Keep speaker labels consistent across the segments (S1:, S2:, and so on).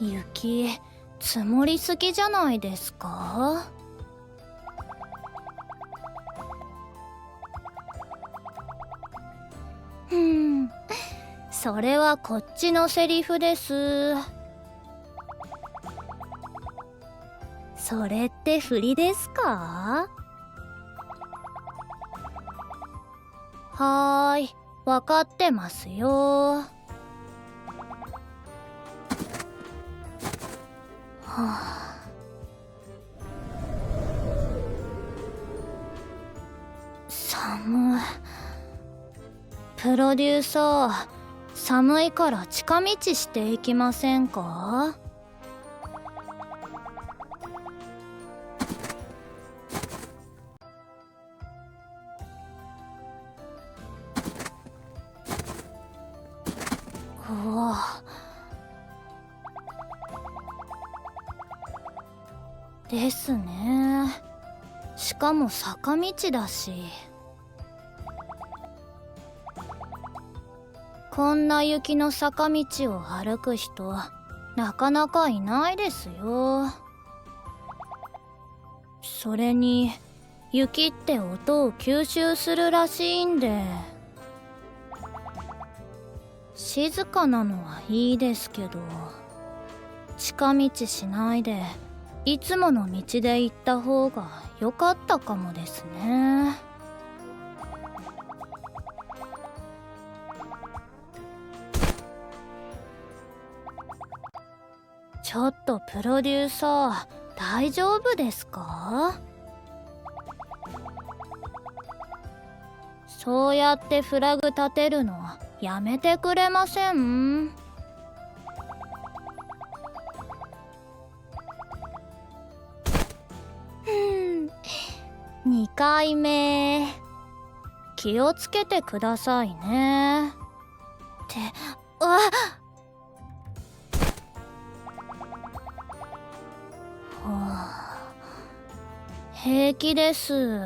S1: 雪積もりすぎじゃないですか？うん。それはこっちのセリフです。それって振りですか？はーい。分かってますよ。あ。寒い。プロデューサー寒いから近道していきませんか？うわ。ですね。しかも坂道だし。こんな雪の坂道を歩く人なかなかいないですよ。それに雪って音を吸収するらしいんで。静かなのはいいですけど近道しないでいつもの道で行った方が良かったかもですね。ちょっとプロデューサー大丈夫ですか？そうやってフラグ立てるのやめてくれません？回目。気をつけてくださいね。ってあはあ。平気です。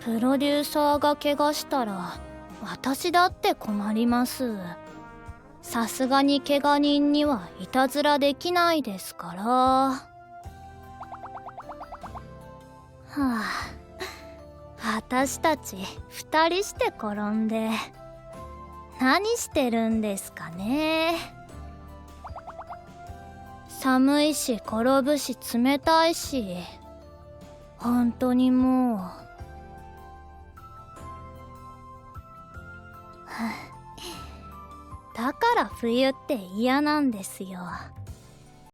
S1: プロデューサーが怪我したら私だって困ります。さすがに怪我人にはいたずらできないですから。はあ。私たち二人して転んで何してるんですかね。寒いし転ぶし冷たいし本当にもう。だから冬って嫌なんですよ。